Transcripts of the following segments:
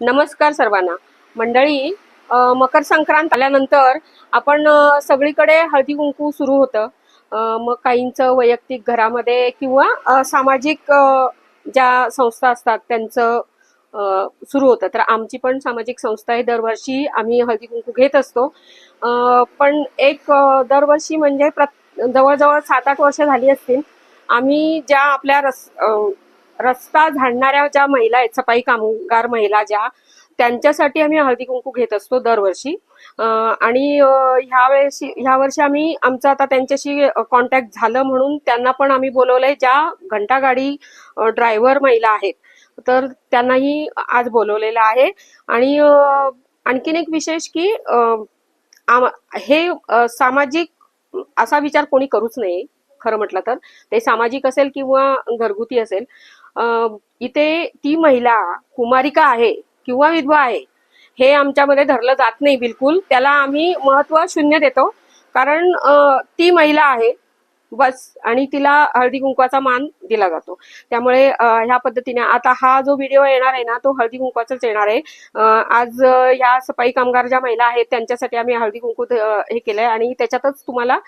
नमस्कार सर्वांना. मंडळी मकर संक्रांत आल्यानंतर आपण सगळीकडे हळदी कुंकू सुरू होतं. मग काहींचं वैयक्तिक घरामध्ये किंवा सामाजिक ज्या संस्था असतात त्यांचं सुरू होतं. तर आमची पण सामाजिक संस्था आहे. दरवर्षी आम्ही हळदी कुंकू घेत असतो. पण एक दरवर्षी म्हणजे प्रत जवळजवळ सात आठ वर्ष झाली असतील आम्ही ज्या आपल्या रस रस्ता झाडणाऱ्या ज्या महिला आहेत सफाई कामगार महिला ज्या त्यांच्यासाठी आम्ही हळदी कुंकू घेत असतो दरवर्षी. आणि ह्या वेळेस ह्या वर्षी आम्ही आमचं आता त्यांच्याशी कॉन्टॅक्ट झालं म्हणून त्यांना पण आम्ही बोलवलंय ज्या घंटागाडी ड्रायव्हर महिला आहेत तर त्यांनाही आज बोलवलेलं आहे. आणि आणखीन एक विशेष की हे सामाजिक असा विचार कोणी करूच नये खरं म्हटलं तर. ते सामाजिक असेल किंवा घरगुती असेल इथे ती महिला कुमारिका आहे किंवा विधवा आहे हे आमच्यामध्ये धरलं जात नाही बिलकुल. त्याला आम्ही महत्त्व शून्य देतो. कारण ती महिला आहे बस आणि तिला हळदी कुंकवाचा मान दिला जातो. त्यामुळे ह्या पद्धतीने आता हा जो व्हिडिओ येणार आहे ना तो हळदी कुंकवाचाच येणार आहे. आज या सफाई कामगार ज्या महिला आहेत त्यांच्यासाठी आम्ही हळदी कुंकू हे केलंय. आणि त्याच्यातच तुम्हाला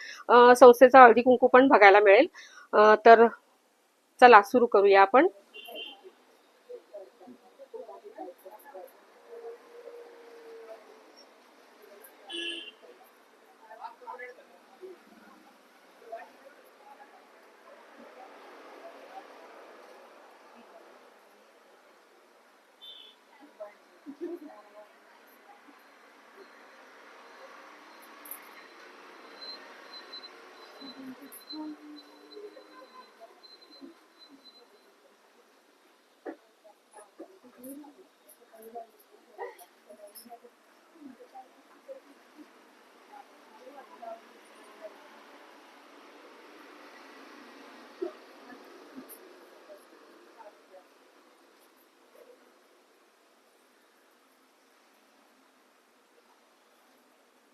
संस्थेचा हळदी कुंकू पण बघायला मिळेल. तर चला सुरू करूया आपण. स्वाती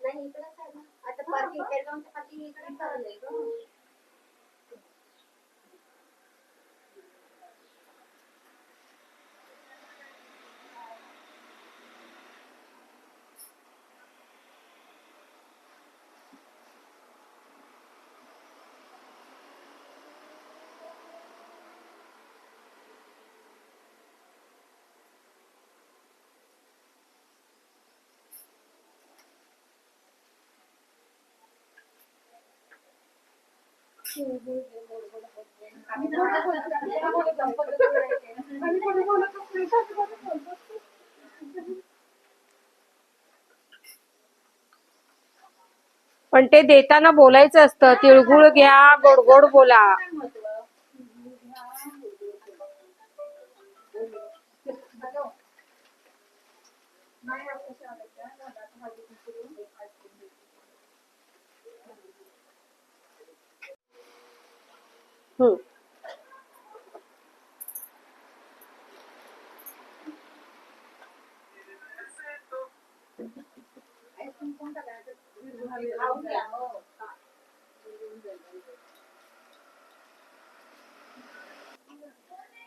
नाही इकडंच आहे ना आता पार्किंग केरगावच्या पार्किंग इकडे चाललंय पण ते देताना बोलायचं असतं तिळगुळ घ्या गोड गोड बोला. हम्म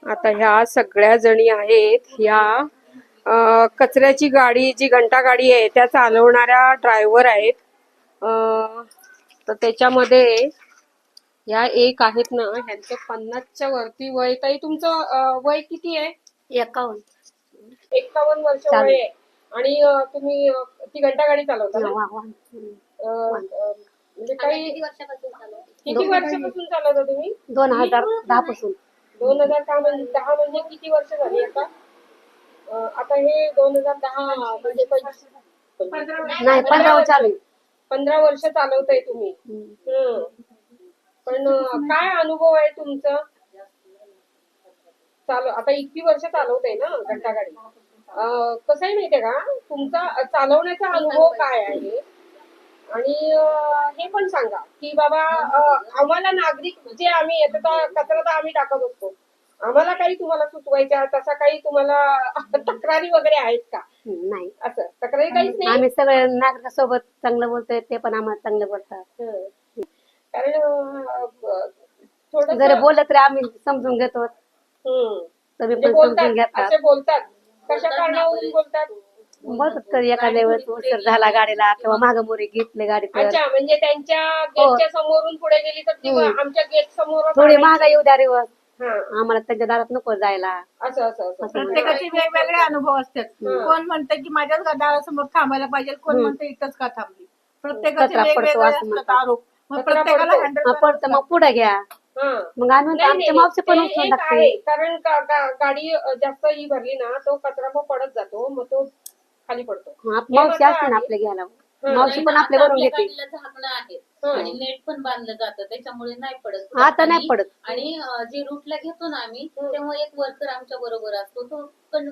आता ह्या सगळ्या जणी आहेत ह्या कचऱ्याची गाडी जी घंटा गाडी आहे त्या चालवणाऱ्या ड्रायव्हर आहेत. तर त्याच्यामध्ये ह्या एक आहेत ना ह्यांचं पन्नासच्या वरती वय. ताई तुमचं अं, वय किती आहे? एकावन्न. एक्कावन्न वर्ष. वय आहे. आणि अं, तुम्ही अं, ती घंटा गाडी चालवता ना? वा- वा. अं, अं, म्हणजे काही किती वर्षापासून चालवता? तुम्ही दोन हजार दहा पासून. दोन हजार दहा म्हणजे दहा म्हणजे किती वर्ष झाली आता? अं, आता हे दोन हजार दहा म्हणजे नाही पंधरा चालू. पंधरा वर्ष चालवताय तुम्ही. हम्म. पण काय अनुभव आहे तुमचा? चालू आता इतकी वर्ष चालवताय ना घंटा गाडी कसं आहे माहितीये का? तुमचा चालवण्याचा अनुभव काय आहे? आणि हे पण सांगा की बाबा आम्हाला नागरिक जे आम्ही येतो कचरा तर आम्ही टाकत असतो. आम्हाला काही तुम्हाला सुचवायच्या तसा काही तुम्हाला तक्रारी वगैरे आहेत का? नाही. असं. तक्रारी काहीच नाही? आम्ही सगळे नागरिकासोबत चांगलं बोलतोय ते पण आम्हाला चांगलं बोलतात. कारण जरी बोललं तरी आम्ही समजून घेतो. हं. तुम्ही बोलतात समजून घेतात असे बोलतात. कशा कारणावरून बोलतात? बोलतात कधी एखाद्या वेळेस उशीर झाला गाडीला किंवा माग मोरी घेतले गाडी तर. अच्छा म्हणजे त्यांच्या गेटच्या समोरून पुढे गेली तर ती हम्म. आमच्या गेट समोर थोडी महाग येऊ द्या रे वर. हा. आम्हाला त्यांच्या दारात नको जायला. असं असं असं. असं प्रत्येकाचे वेगवेगळे अनुभव असतात. हम्म. कोण म्हणतं की माझ्याच दारासमोर थांबायला पाहिजे कोण हम्म. म्हणतं इथंच का थांबली? प्रत्येकाचे कचरा पडतो वेगवेगळे असं असतात. आरोप. मग प्रत्येकाला मग पडतं. मग पुढे घ्या. हा. मग आम्ही म्हणतो नाही, आमच्या नाही, मावशी पण ते उचलून एक टाकते. आहे कारण का- का- गाडी अ, जास्त ही भरली ना तो कचरा मग पडत जातो मग तो खाली पडतो. हा, मावशी असते ना आहे. आपल्या घ्यायला. मावशी पण आपल्या घेते गाडीला झाकणं आहेत हं. आणि नेट पण बांधलं जातं त्याच्यामुळे नाही पडत. आता नाही पडत. आणि अं, जे रूटला घेतो ना आम्ही हं. तेव्हा एक वर्कर आमच्या बरोबर असतो. तो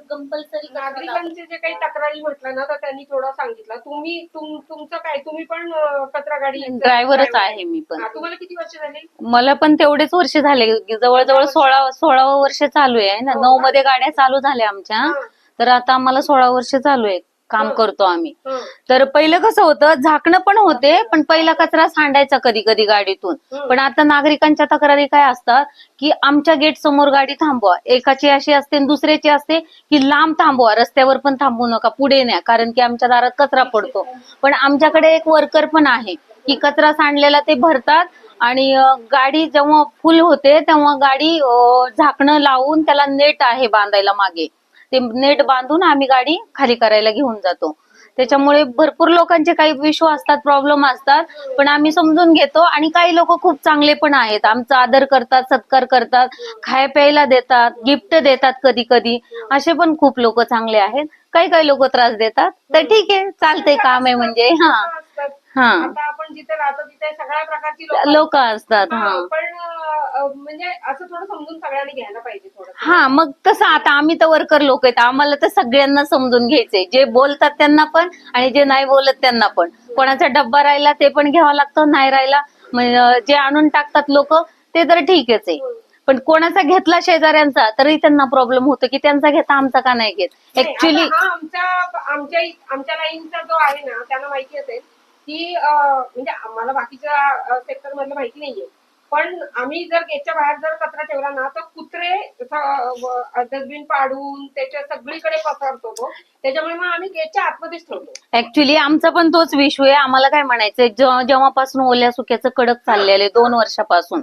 कंपल्सरी नागरिकांचे जे काही तक्रारी म्हटलं ना तर त्यांनी थोडं सांगितलं. तुम्ही तुम- तुमचं काय? तुम्ही पण अ, कचरा गाडी ड्रायव्हरच आहे मी पण. हा, तुम्हाला किती वर्ष झाली? मला पण तेवढेच वर्ष झाले. जवळजवळ सोळा सोळावं वर्ष चालू आहे. ना हो. नऊ मध्ये गाड्या चालू झाल्या आमच्या. हा. तर आता आम्हाला सोळा वर्ष चालू आहे काम. करतो आम्ही. तर पहिलं कसं होतं झाकणं पण होते पण पहिला कचरा सांडायचा कधी कधी गाडीतून. पण आता नागरिकांच्या तक्रारी काय असतात की आमच्या गेट समोर गाडी थांबवा. एकाची अशी असते आणि दुसऱ्याची असते की लांब थांबवा. रस्त्यावर पण थांबू नका पुढे न्या. कारण की आमच्या दारात कचरा पडतो. पण आमच्याकडे एक वर्कर पण आहे की कचरा सांडलेला ते भरतात आणि गाडी जेव्हा फुल होते तेव्हा गाडी झाकणं लावून त्याला नेट आहे बांधायला मागे. ते नेट बांधून आम्ही गाडी खाली करायला घेऊन जातो. त्याच्यामुळे भरपूर लोकांचे काही विश्व असतात प्रॉब्लेम असतात. पण आम्ही समजून घेतो आणि काही लोक खूप चांगले पण आहेत. आमचा आदर करतात सत्कार करतात खाय प्यायला देतात गिफ्ट देतात कधी कधी असे पण खूप लोक चांगले आहेत. काही काही लोक त्रास देतात. तर ठीक आहे चालतंय काम आहे म्हणजे. हा. हा. आता आपण जिथे राहतो तिथे सगळ्या प्रकारची लोक लोक असतात हा पण अ, म्हणजे असं थोडं समजून सगळ्यांनी घ्यायला पाहिजे थोडं हा मग तसं आता आम्ही तर वर्कर लोक आहेत. आम्हाला तर सगळ्यांना समजून घ्यायचंय. जे बोलतात त्यांना पण आणि जे नाही बोलत त्यांना पण. कोणाचा डब्बा राहिला ते पण घ्यावा लागतो नाही राहिला अं, जे आणून टाकतात लोक ते तर ठीकच आहे. पण कोणाचा घेतला शेजाऱ्यांचा तरी त्यांना प्रॉब्लेम होतो की त्यांचा घेता आमचा का नाही घेत? नाही, ऍक्च्युली आता हा आमच्या आमच्या आमच्या लाईनचा जो आहे ना त्यांना माहिती असेल. की म्हणजे आम्हाला बाकीच्या सेक्टर मधलं माहिती नाहीये. पण आम्ही जर गेटच्या बाहेर जर कचरा ठेवला ना तर कुत्रे डस्टबिन पाडून त्याच्या सगळीकडे पसरतो तो. त्याच्यामुळे मग आम्ही गेटच्या आतमध्येच ठेवतो. ऍक्च्युली आमचा पण तोच विषय आहे. आम्हाला काय म्हणायचंय जेव्हा- जेव्हापासून ओल्या सुक्याचं कडक चाललेलं आहे दोन वर्षापासून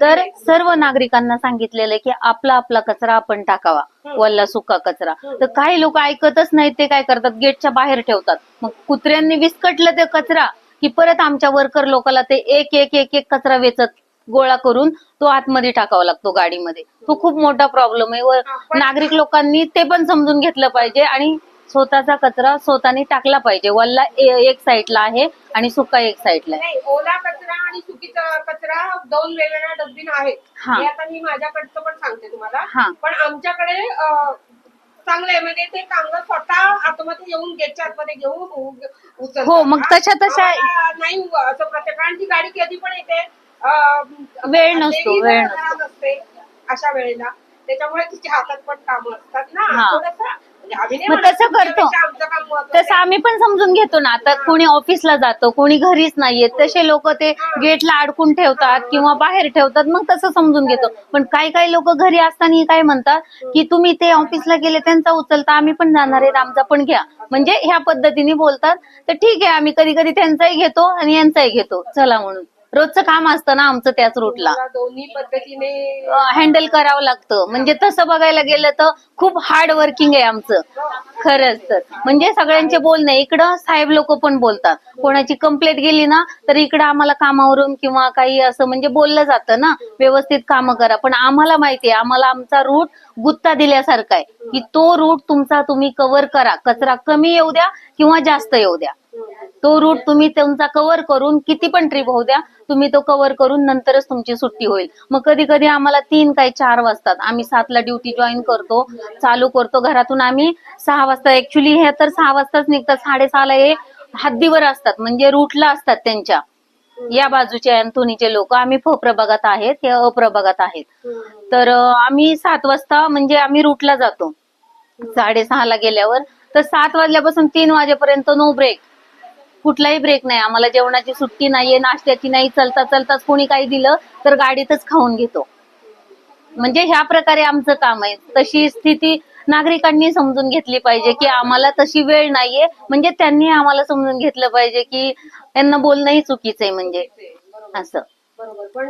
तर. सर्व नागरिकांना सांगितलेलं आहे की आपला आपला कचरा आपण टाकावा वल्ला सुका कचरा. तर काही लोक ऐकतच नाहीत ते काय करतात? गेटच्या बाहेर ठेवतात. मग कुत्र्यांनी विस्कटलं ते कचरा की परत आमच्या वर्कर लोकांना ते एक एक एक एक कचरा वेचत गोळा करून तो आतमध्ये टाकावा लागतो गाडीमध्ये. तो खूप मोठा प्रॉब्लेम आहे. व नागरिक लोकांनी ते पण समजून घेतलं पाहिजे आणि स्वतःचा कचरा स्वतःनी टाकला पाहिजे. वल्ला एक साईडला आहे आणि सुका एक साईडला आहे. नाही ओला कचरा आणि सुकीचा कचरा दोन वेगवेगळ्या डस्टबिन आहेत. हा. हे आता मी माझ्याकडचं पण सांगते तुम्हाला. हा. पण आमच्याकडे अं, चांगलं आहे. म्हणजे ते कामगार स्वतः आतमध्ये येऊन गेटच्या आतमध्ये घेऊन उ- उचलतात. हो, मग तशा- तशा- आम्हाला नाही असं प्रत्येकांची गाडी कधी पण येते. वेळ नसतो, वेळ नसते. अशा वेळेला. त्याच्यामुळे तिच्या हातात पण कामं असतात ना. हा. थोडंसं म्हणजे मग तसं करतो. तसं आम्ही पण समजून घेतो ना. आता कोणी ऑफिसला जातो कोणी घरीच नाहीये. तसे लोक ते गेटला अडकून ठेवतात किंवा बाहेर ठेवतात. मग तसं समजून घेतो. पण काही काही लोक घरी असताना काय म्हणतात की तुम्ही ते ऑफिसला गेले त्यांचा उचलता आम्ही पण जाणार आहेत आमचा पण घ्या. म्हणजे ह्या पद्धतीने बोलतात. तर ठीक आहे आम्ही कधी कधी त्यांचाही घेतो आणि यांचाही घेतो. चला म्हणून. रोजचं काम असतं ना आमचं त्याच रूटला मला दोन्ही पद्धतीने हँडल करावं लागतं. म्हणजे तसं बघायला गेलं तर खूप हार्ड वर्किंग आहे आमचं. खरंच तर. म्हणजे सगळ्यांचे बोलणे इकडं साहेब लोक पण बोलतात. कोणाची कंप्लेंट गेली ना तर इकडं आम्हाला कामावरून किंवा काही असं म्हणजे बोललं जातं ना. व्यवस्थित कामं करा. पण आम्हाला माहितीये आम्हाला आमचा रूट गुत्ता दिल्यासारखा आहे. की तो रूट तुमचा तुम्ही कव्हर करा. कचरा कमी येऊ द्या किंवा जास्त येऊ द्या. तो रूट तुम्ही तुमचा कव्हर करून किती पण ट्रिप होऊ द्या तुम्ही तो कव्हर करून नंतरच तुमची सुट्टी होईल. मग कधी कधी आम्हाला तीन काही चार वाजतात. आम्ही सातला ड्युटी जॉईन करतो चालू करतो. घरातून आम्ही सहा वाजता ऍक्च्युली हे तर सहा वाजताच निघतात. साडेसहाला हे हद्दीवर असतात. म्हणजे रूटला असतात त्यांच्या. या बाजूचे अंथोनीचे लोक. आम्ही फप्रभागात आहेत. हे अप्रभागात आहेत. तर आम्ही सात वाजता म्हणजे आम्ही रूटला जातो. साडेसहाला गेल्यावर. तर सात वाजल्यापासून तीन वाजेपर्यंत नो ब्रेक कुठलाही ब्रेक नाही. आम्हाला जेवणाची सुट्टी नाहीये नाश्त्याची नाही चलता चलताच कोणी काही दिलं तर गाडीतच खाऊन घेतो. म्हणजे ह्या प्रकारे आमचं काम आहे. तशी स्थिती नागरिकांनी समजून घेतली पाहिजे की आम्हाला तशी वेळ नाहीये. म्हणजे त्यांनी आम्हाला समजून घेतलं पाहिजे की यांना बोलणंही चुकीचं आहे म्हणजे. असं. बरोबर. पण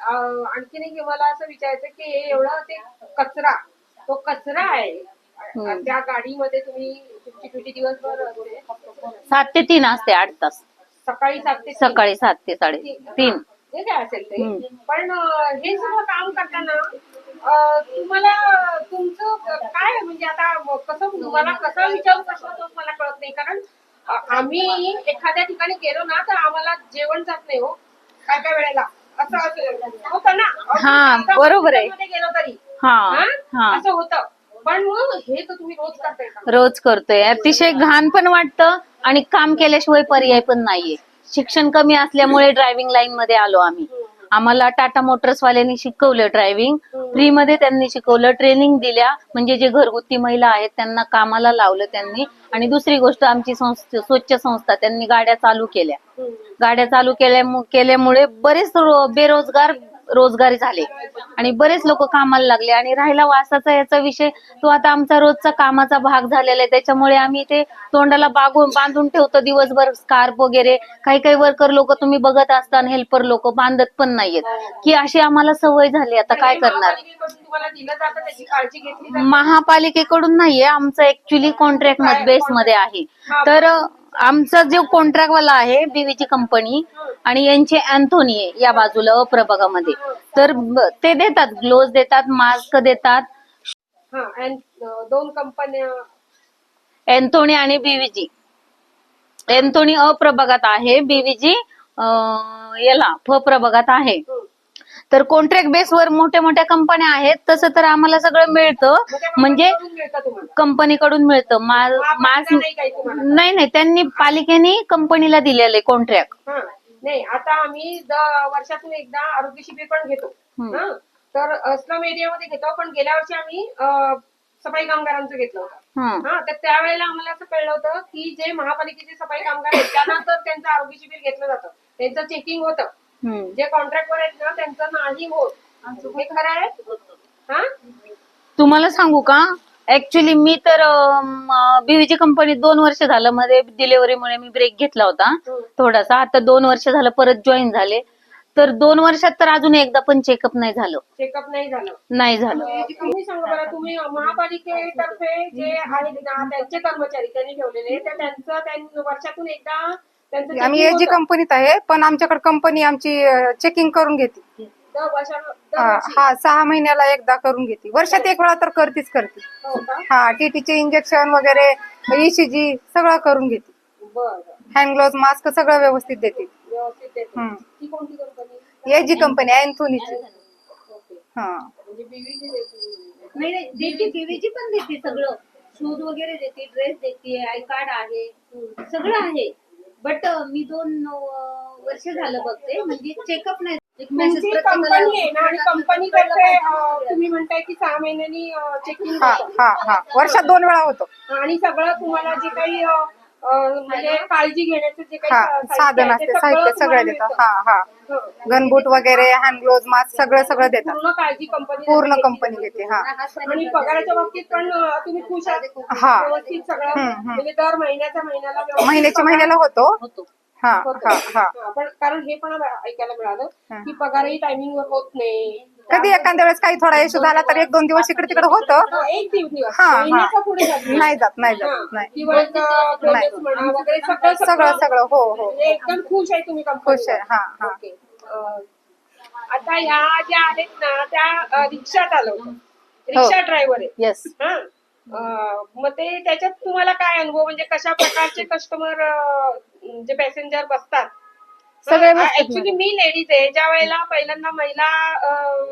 अं, आणखीन मला असं विचारायचं की एवढं ते कचरा तो कचरा आहे. हम्म. त्या गाडीमध्ये तुम्ही तुमची ड्युटी दिवसभर असते. सात ते तीन असते आठ तास सकाळी सात ते तीन. सकाळी सात ते साडे तीन जे काय असेल ते हम्म. पण अं, हे सगळं काम करताना अं, तुम्हाला तुमचं काय म्हणजे आता कसं तुम्हाला कसं विचारू कसं तोच मला कळत नाही कारण अं, आम्ही एखाद्या ठिकाणी गेलो ना तर आम्हाला जेवण जात नाही हो काय काय वेळेला असं असं होतं ना हा, बरोबर आहे. गेलो तरी हा हा? हा असं होतं पण मग हे तर तुम्ही रोज करताय का? रोज करतोय. अतिशय घाण पण वाटतं आणि काम केल्याशिवाय पर्याय पण नाहीये. शिक्षण कमी असल्यामुळे ड्रायव्हिंग लाईन मध्ये आलो आम्ही. आम्हाला टाटा मोटर्स वाल्यांनी शिकवलं ड्रायव्हिंग फ्री मध्ये त्यांनी शिकवलं ट्रेनिंग दिल्या. म्हणजे जे घरगुती महिला आहेत त्यांना कामाला लावलं त्यांनी. आणि दुसरी गोष्ट आमची संस्था स्वच्छ संस्था त्यांनी गाड्या चालू केल्या. गाड्या चालू केल्या केल्यामुळे बरेच रो- बेरोजगार रोजगारी झाले. आणि बरेच लोक कामाला लागले आणि राहिला वासाचा याचा विषय. तो आता आमचा रोजचा कामाचा भाग झालेला आहे. त्याच्यामुळे आम्ही ते तोंडाला बागून बांधून ठेवतो दिवसभर स्कार्फ वगैरे. काही काही वर्कर लोक तुम्ही बघत असताना हेल्पर लोक बांधत पण नाहीयेत. की अशी आम्हाला सवय झाली. आता काय करणार? महापालिकेकडून नाहीये. आमचं ऍक्च्युली कॉन्ट्रॅक्ट बेस मध्ये आहे. तर आमचा जो कॉन्ट्रॅक्ट वाला आहे बीवीची कंपनी आणि यांचे अँथोनी आहे या बाजूला अप्रभागामध्ये तर ब- ते देतात ग्लोव्ह देतात मास्क देतात. हा अं, दोन कंपन्या अँथोनी आणि बीव्हीजी अँथोनी अप्रभागात आहे बीव्हीजी याला फ प्रभागात आहे. तर कॉन्ट्रॅक्ट बेसवर मोठ्या मोठ्या कंपन्या आहेत तसं तर आम्हाला सगळं मिळतं. म्हणजे कंपनीकडून मिळतं. नाही नाही नाही. त्यांनी पालिकेने कंपनीला दिलेले कॉन्ट्रॅक्ट नाही आता आम्ही वर्षातून एकदा आरोग्य शिबिर पण घेतो. तर स्लम एरियामध्ये घेतो पण गेल्या वर्षी आम्ही सफाई कामगारांचं घेतलं होतं. हा तर त्यावेळेला आम्हाला असं कळलं होतं की जे महापालिकेचे सफाई कामगार आहेत त्यांना तर त्यांचं आरोग्य शिबिर घेतलं जातं. त्यांचं चेकिंग होतं. जे कॉन्ट्रॅक्टवर आहेत ना त्यांचं नाही होत. हे खरं आहे? हा? तुम्हाला सांगू का? ऍक्च्युली मी तर बीव्हीची कंपनीत दोन वर्ष झालं. मध्ये डिलिव्हरीमुळे मी ब्रेक घेतला होता. थोडासा. आता दोन वर्ष झालं परत जॉईन झाले. तर दोन वर्षात तर अजून एकदा पण चेकअप नाही झालं. चेकअप नाही झालं. नाही झालं. तुम्ही सांगा तुम्ही महापालिकेतर्फे जे आहेत ना त्यांचे कर्मचारी त्यांनी ठेवलेले त्यांचं त्यां- वर्षातून एकदा त्यांचं आम्ही checking एजी होतं. कंपनीत आहे पण आमच्याकडे कंपनी आमची चेकिंग करून घेते. हा. हा, सहा महिन्याला एकदा करून घेते. वर्षात एक वेळा तर करतीच करते. हो का? हा टीटीचे इंजेक्शन वगैरे ईसीजी सगळं करून घेते. बरं. हँड ग्लोव्ह मास्क सगळं व्यवस्थित देते. व्यवस्थित देते. हम्म. ती कोणती कंपनी एजी कंपनी अँथोनीची ओके हा. म्हणजे बीवीची देते. नाही नाही देते बीवीची पण देते सगळं. शूज वगैरे देते ड्रेस देते आय कार्ड आहे. सगळं आहे. बट मी दोन अं, वर्ष झालं बघते. म्हणजे चेकअप नाही एक message तुमची प्रत्येकाला- कंपनी आहे ना आणि कंपनी तर्फे तुम्ही म्हणताय की सहा महिन्यांनी चेकिंग हा हा हा. वर्षात दोन वेळा होतो. आणि सगळं तुम्हाला जे काही अं, म्हणजे काळजी घेण्याचं जे काही हा साधन असते साहित्य सगळं देतात. हा हा हं. गनबूट वगैरे हँड ग्लोव्ह मास्क सगळं सगळं देतात पूर्ण काळजी कंपनी पूर्ण कंपनी देते हा आणि पगाराच्या बाबतीत पण अं, तुम्ही खुश आहात हा. व्यवस्थित सगळं हम्म. म्हणजे दर महिन्याच्या महिन्याला व्यवस्थित महिन्याच्या पगार महिन्याला होतो हा होतो. हा हा हा, पण कारण हे पण ऐकायला मिळालं हं. की पगारही टायमिंग वर होत नाही कधी एखाद्या वेळेस काही थोडा इश्यू झाला तर एक दोन दिवस इकडे तिकडे होतं. हा, एक दिवस. दिवस हा, हा. महिन्याच्या पुढे जात नाही. नाही जात नाही हा, जात नाही किंवा एक, अं, bonus म्हणा वगैरे सगळं सगळं सगळं हो हो. म्हणजे एकदम खुश आहे तुम्ही खुश आहे. हा, हा. ओके. अं, आता ह्या ज्या आहेत ना त्या अं, रिक्षा चालवतात रिक्षा ड्रायव्हर आहे. येस हा. अं, मग ते त्याच्यात तुम्हाला काय अनुभव? म्हणजे कशा प्रकारचे कस्टमर जे पॅसेंजर बसतात? सगळे ऍक्च्युली मी लेडीज आहे. ज्या वेळेला पहिल्यांदा महिला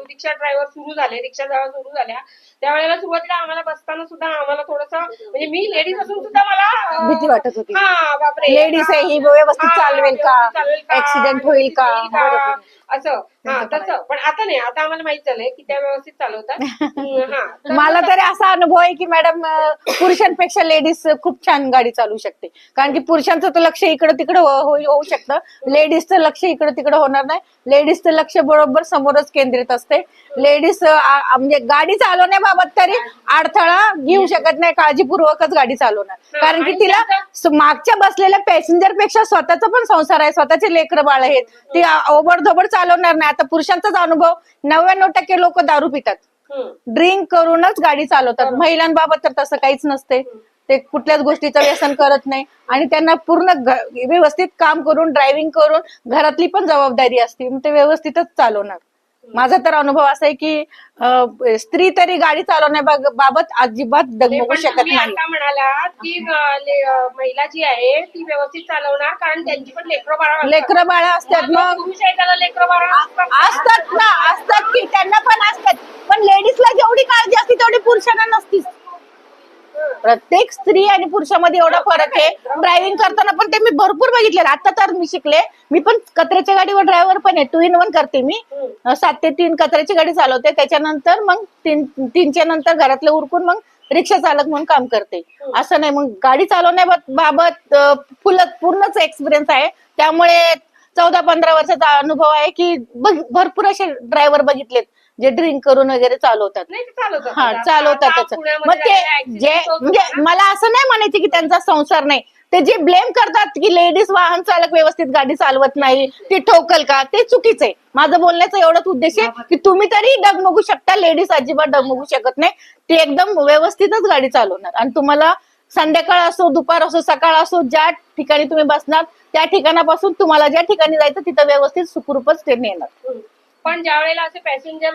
रिक्षा ड्रायव्हर सुरू झाले रिक्षा जावा सुरू झाल्या त्यावेळेला सुरुवातीला आम्हाला बसताना सुद्धा आम्हाला थोडस म्हणजे मी लेडीज असून सुद्धा मला भीती वाटत होती. हा बापरे. Ladies आहे, ही व्यवस्थित चालवेल का? Accident होईल का? असं. हा तसं. पण आता नाही. आता आम्हाला माहीत झालंय की त्या व्यवस्थित चालवतात. मला तरी असा अनुभव आहे की मॅडम पुरुषांपेक्षा लेडीज खूप छान गाडी चालू शकते. कारण की पुरुषांचं तर लक्ष इकडं तिकडं हो- होऊ शकतं. लेडीजचं लक्ष इकडं तिकडं होणार नाही. लेडीजचं लक्ष बरोबर समोरच केंद्रित असते. लेडीज म्हणजे गाडी चालवण्याबाबत तरी अडथळा घेऊ शकत नाही. काळजीपूर्वकच गाडी चालवणार. कारण की तिला मागच्या बसलेल्या पॅसेंजरपेक्षा स्वतःचा पण संसार आहे. स्वतःचे लेकर बाळ आहेत. ती ओबडधोबड चालवणार नाही. आता पुरुषांचाच अनुभव नव्याण्णव टक्के लोक दारू पितात. ड्रिंक करूनच गाडी चालवतात. महिलांबाबत तर तसं काहीच नसते. ते कुठल्याच गोष्टीचं व्यसन करत नाही. आणि त्यांना पूर्ण व्यवस्थित काम करून ड्रायव्हिंग करून घरातली पण जबाबदारी असते. ते व्यवस्थितच चालवणार. माझा तर अनुभव असा आहे की स्त्री तरी गाडी चालवण्याबाबत अजिबात पण शकत नाही. आता म्हणालात की महिला जी आहे ती व्यवस्थित चालवणार कारण त्यांची पण लेकरं बाळा असतात. लेकरं बाळा असतात मग लेकरं बाळा असतात. असतात ना असतात की त्यांना पण असतात. पण लेडीजला जेवढी काळजी असते तेवढी पुरुषांना नसतीच. प्रत्येक स्त्री आणि पुरुषामध्ये एवढा फरक आहे. ड्रायव्हिंग करताना पण ते मी भरपूर बघितलेलं. आता तर मी शिकले. मी पण कचऱ्याच्या गाडीवर ड्रायव्हर पण आहे. टू इन वन करते मी. सात ते तीन कचऱ्याची गाडी चालवते. त्याच्यानंतर मग तीन तीनच्या नंतर घरातलं उरकून मग रिक्षा चालक म्हणून काम करते. असं नाही. मग गाडी चालवण्याबाबत अं, फुल पूर्णच एक्सपिरियन्स आहे. त्यामुळे चौदा पंधरा वर्षाचा अनुभव आहे की भरपूर असे ड्रायव्हर बघितलेत. जे ड्रिंक करून वगैरे चालवतात. चालवतात. हा आता मग ते जे म्हणजे. मला असं नाही म्हणायचे की त्यांचा संसार नाही. ते जे ब्लेम करतात की लेडीज वाहन चालक व्यवस्थित गाडी चालवत नाही ती ठोकल का ते चुकीचं आहे. माझं बोलण्याचा एवढाच उद्देश आहे की तुम्ही तरी डगमगू शकता लेडीज अजिबात डगमगू शकत नाही. ते एकदम व्यवस्थितच गाडी चालवणार. आणि तुम्हाला संध्याकाळ असो दुपार असो सकाळ असो ज्या ठिकाणी तुम्ही बसणार त्या ठिकाणापासून तुम्हाला ज्या ठिकाणी जायचं तिथं व्यवस्थित सुखरूपच ते नेणार. पण ज्या वेळेला असे पॅसेंजर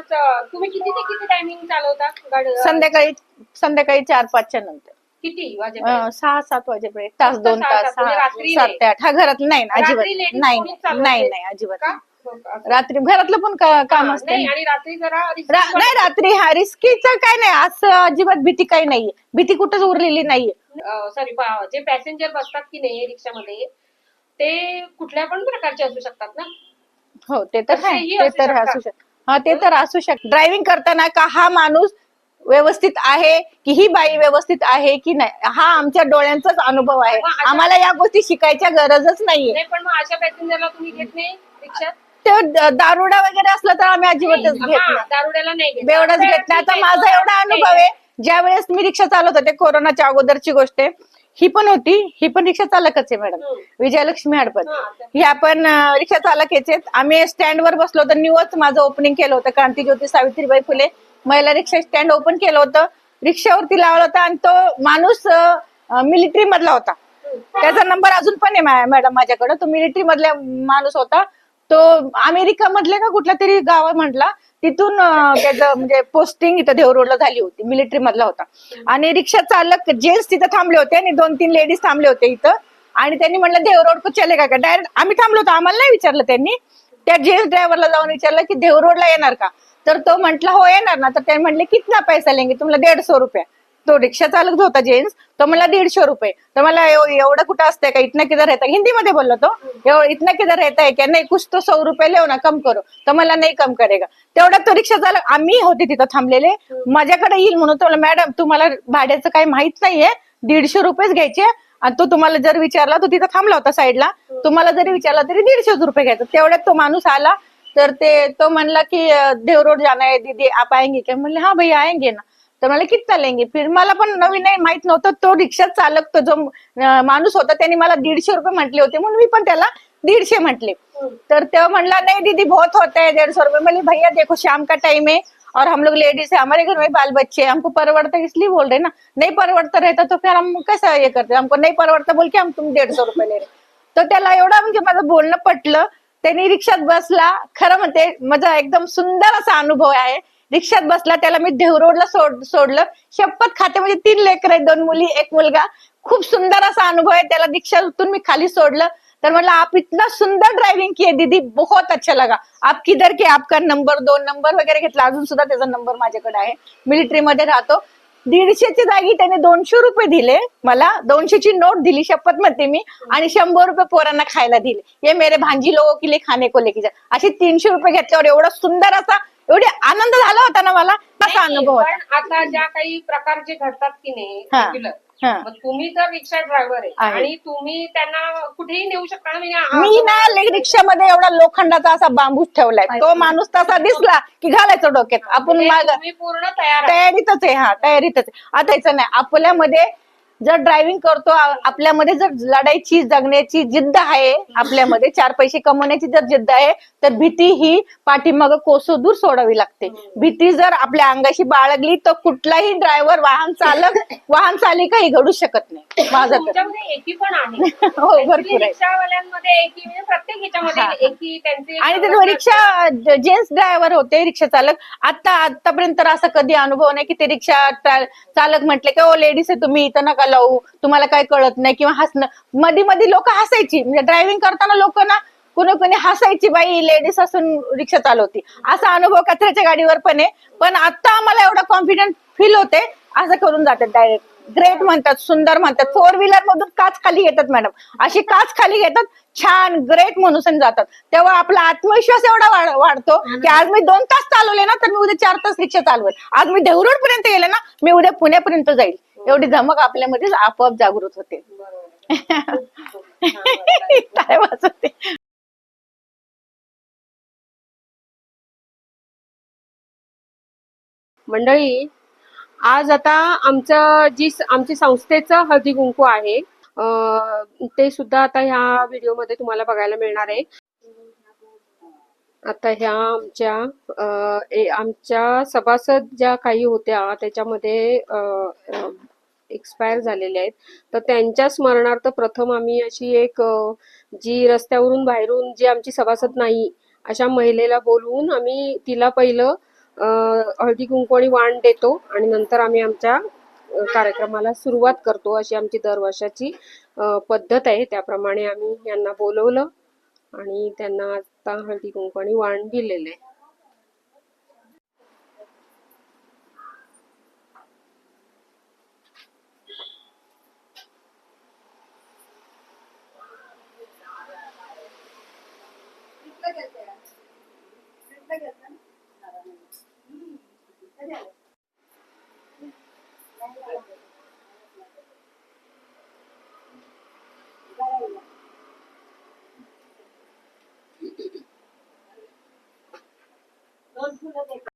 तुम्ही किती ते किती टायमिंग चालवता गाडी संध्याकाळी संध्याकाळी चार पाचच्या नंतर किती वाजेपर्यंत अं, सहा सात वाजेपर्यंत तास फक्त दोन सहा- तास सात म्हणजे सहा रात्री सात. ते आठ हा घरात नाही ना अजिबात ladies नाही कोणीच नाही चालवत नाही नाही. नाही अजिबात का? नाही. हो का? असं. रात्री घरातलं पण का- काम हा, असते नाही. आणि रात्री जरा रा- नाही रात्री हा रिस्कीचं काय नाही असं अजिबात भीती काही नाहीये भीती कुठंच उरलेली नाहीये सॉरी जे पॅसेंजर बसतात की नाही रिक्षामध्ये ते कुठल्या पण प्रकारचे असू शकतात ना हो ते तर आहे. तसेही ते असू तर शकतात. असू शकत हा ते तर असू शकत ड्रायव्हिंग करताना का हा माणूस व्यवस्थित आहे की ही बाई व्यवस्थित आहे की नाही? हा आमच्या डोळ्यांचाच अनुभव आहे. मग आता- आम्हाला या गोष्टी शिकायच्या गरजच नाहीये. नाही पण मग अशा पॅसेंजरला तुम्ही घेत नाही रिक्षात? ते द- दारुडा वगैरे असला तर आम्ही अजिबातच घेत हा, नाही. दारुड्याला नाही घेत. बेवडाच माझा एवढा अनुभव आहे. ज्या वेळेस मी रिक्षा चालवत होते कोरोनाच्या अगोदरची गोष्ट आहे. ही पण होती ही पण रिक्षा चालकच आहे मॅडम. हम्म. विजयलक्ष्मी हडपत. हा, ही आपण रिक्षा चालक याचे आम्ही स्टँडवर बसलो होतो न्यूच माझं ओपनिंग केलं होतं क्रांतीज्योती सावित्रीबाई फुले. महिला रिक्षा स्टँड ओपन केलं होतं. रिक्षावरती लावला होता आणि तो माणूस मिलिटरी मधला होता. त्याचा नंबर अजून पण आहे मॅडम माझ्याकडे. तो मिलिटरी मधला माणूस होता. तो अमेरिका मधल्या का कुठल्या तरी गावा म्हटला तिथून त्याचं म्हणजे पोस्टिंग इथं देव रोडला झाली होती मिलिटरी मधला होता. आणि रिक्षा चालक जेंट्स तिथं थांबले होते आणि दोन तीन लेडीज थांबले होते इथं. आणि त्यांनी म्हणलं देव रोड चले का डायरेक्ट आम्ही थांबलो होतो आम्हाला नाही विचारलं त्यांनी. त्या जेंट्स ड्रायव्हरला जाऊन विचारलं की देव रोडला येणार का? तर तो म्हटला हो येणार ना. तर त्यांनी म्हटले कितना पैसा लेंगे? तुम्हाला दीडशे रुपया. तो रिक्षा चालक जो होता जेन्ट्स तो मला दीडशे रुपये. तर मला एवढं कुठं असतंय का? इतना किधर रहता हिंदीमध्ये हिंदी मध्ये बोललो तो. एवढं इतना किधर रहता है क्या नाही कुछ तो सौ रुपये लेव ना कम करो. तर मला नाही कम करेगा. तेवढा तो रिक्षा चालक आम्ही होते तिथं थांबलेले. माझ्याकडे येईल म्हणून तो मॅडम तुम्हाला भाड्याचं काही माहीत नाहीये. दीडशे रुपयेच घ्यायचे. आणि तो तुम्हाला जर विचारला तो तिथं थांबला होता साईडला. तुम्हाला जरी विचारला तरी दीडशे रुपये घ्यायचा. तेवढ्यात तो माणूस आला. तर ते तो म्हणला की देवरोड देव रोड दीदी आप आएंगे क्या? म्हणले हा भाई आएंगे ना. तर मला किती चालेंगे फिर मला पण नवीन नाही माहीत नव्हतं तो रिक्षा चालक तो जो माणूस होता त्यांनी मला दीडशे रुपये म्हटले होते म्हणून मी पण त्याला दीडशे म्हटले. तर तेव्हा म्हणला नहीं दीदी बहुत होता है डेढ़ सौ रुपये. बोले भैया देखो शाम का टाइम है और हम लोग लेडीज है हमारे घर में बाल बच्चे हैं हमको परवड़ता इसलिए बोल रहे ना नहीं परवड़ता रहता तो फिर हम कैसा ये करते हमको नहीं परवड़ता बोल के हम तुम डेढ़ सौ रुपये ले रहे तर त्याला एवढा म्हणजे माझं बोलणं पटलं त्यांनी रिक्षात बसला खरं म्हणते माझा एकदम सुंदर असा अनुभव आहे रिक्षात बसला त्याला मी देवरोडला सोड सोडलं. शपथ खाते म्हणजे तीन लेकर आहेत दोन मुली एक मुलगा. खूप सुंदर असा अनुभव आहे त्याला रिक्षातून मी खाली सोडलं. तर म्हणलं आप इतना सुंदर ड्रायव्हिंग किए दीदी. बहुत अच्छा लगा. आप किधर के आपका नंबर दोन नंबर वगैरे घेतला. अजून सुद्धा त्याचा नंबर माझ्याकडे आहे. मिलिटरीमध्ये राहतो. दीडशेची जागी त्याने दोनशे रुपये दिले मला. दोनशेची नोट दिली शपथ म्हणते मी. आणि शंभर रुपये पोरांना खायला दिले. ये मेरे भांजी लोक के लिए खाने को लेके जा. असे तीनशे रुपये घेतल्यावर एवढा सुंदर असा एवढे आनंद झाला होता ना मला असा अनुभव होता पण आता ज्या काही प्रकार जे घडतात की नाही हा. regular, हा. मग तुम्ही तर रिक्षा ड्रायव्हर आहे आहे. आणि तुम्ही त्यांना कुठेही नेऊ शकता ना म्हणजे आ- मी ना ले- रिक्षामध्ये एवढा लोखंडाचा असा बांबूच ठेवलाय तो माणूस तसा दिसला की घालायचं डोक्यात आपण म्हणजे माग तुम्ही पूर्ण तयार. तयारीतच आहे हा तयारीतच आहे. आता याचं नाही आपल्यामध्ये जर ड्रायव्हिंग करतो आपल्यामध्ये जर लढाईची जगण्याची जिद्द आहे आपल्यामध्ये चार पैसे कमवण्याची जर जिद्द आहे तर भीती ही पाठीमाग कोसो दूर सोडावी लागते. भीती जर आपल्या अंगाशी बाळगली तर कुठलाही ड्रायव्हर वाहन चालक वाहन चालिकाही घडू शकत नाही. माझं एकी पण आहे. हो भरपूर आहे. म्हणजे आणि रिक्षा जेंट्स ड्रायव्हर होते रिक्षा चालक आता आतापर्यंत तर असा कधी अनुभव नाही की ते रिक्षा चालक म्हटले की ओ लेडीज आहे तुम्ही इथं नका लावू तुम्हाला काय कळत नाही किंवा हसणं. मध्ये मध्ये लोक हसायची. म्हणजे ड्रायव्हिंग करताना लोक ना कुणी कुणी हसायची बाई लेडीज असून रिक्षा चालवती. असा अनुभव कचऱ्याच्या गाडीवर पण आहे. पण आता आम्हाला एवढा कॉन्फिडंट फील होते असं करून जातात डायरेक्ट ग्रेट म्हणतात सुंदर म्हणतात. फोर व्हीलर मधून काच खाली घेतात मॅडम अशी काच खाली घेतात छान ग्रेट म्हणून जातात. तेव्हा आपला आत्मविश्वास एवढा वाढतो की आज मी दोन तास चालवले ना तर मी उद्या चार तास रिक्षा चालवेल. आज मी देवरोड पर्यंत गेले ना मी उद्या पुण्यापर्यंत जाईल. एवढी धमक आपल्यामध्ये आपोआप जागृत होते. काय वाचते मंडळी आज आता आमचं जी आमची संस्थेचं हळदी कुंकू आहे ते सुद्धा आता ह्या व्हिडिओमध्ये तुम्हाला बघायला मिळणार आहे. आता ह्या आमच्या आमच्या सभासद ज्या काही होत्या त्याच्यामध्ये एक्सपायर झालेल्या आहेत. तर त्यांच्या स्मरणार्थ प्रथम आम्ही अशी एक जी रस्त्यावरून बाहेरून जी आमची सभासद नाही अशा महिलेला बोलवून आम्ही तिला पहिलं हळदी कुंकू आणि वाण देतो आणि नंतर आम्ही आमच्या कार्यक्रमाला सुरुवात करतो अशी आमची दरवर्षाची वर्षाची पद्धत आहे. त्याप्रमाणे आम्ही यांना बोलवलं आणि त्यांना आता हळदी कुंकू आणि वाण दिलेलं आहे. どうするのか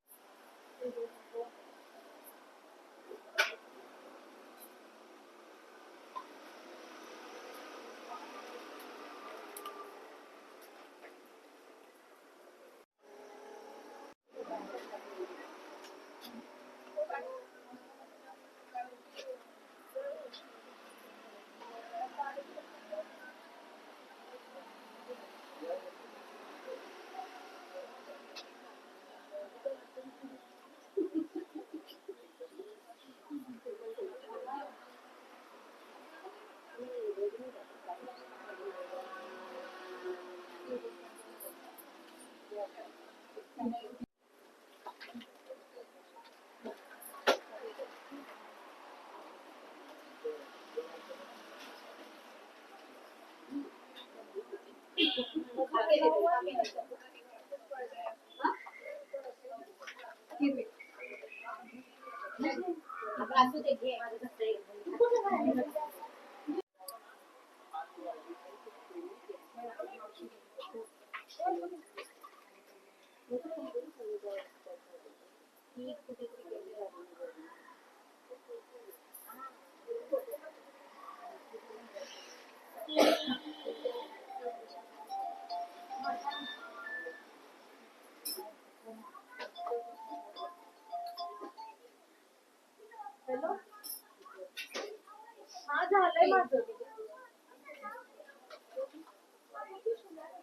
abraço de guerra.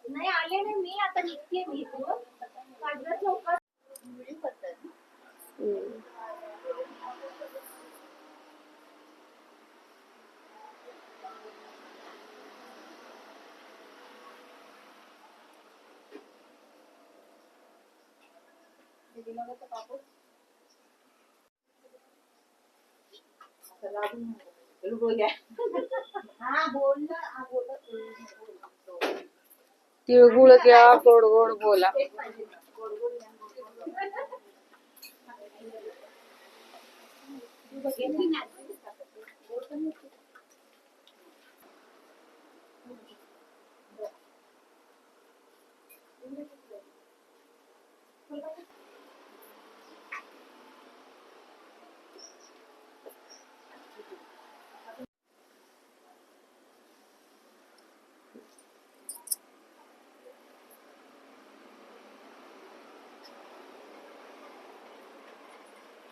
नाही. आले नाही मी आता निघते मी इथून. कागदात चौकात व्हिडिओ करतात हम्म. हा बोल ना हा बोल तिळगुळ घ्या गोड गोड बोला आणि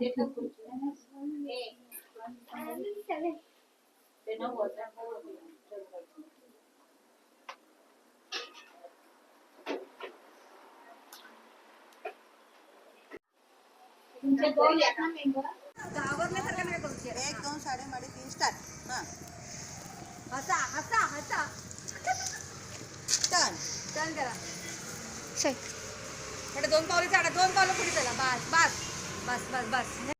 एक दोन साडे तीन स्टार हा हसा हसा हसा टन टर्न करा पुढे दोन पावले चढा दोन पावलं पुढे चला बस बस बस बस बस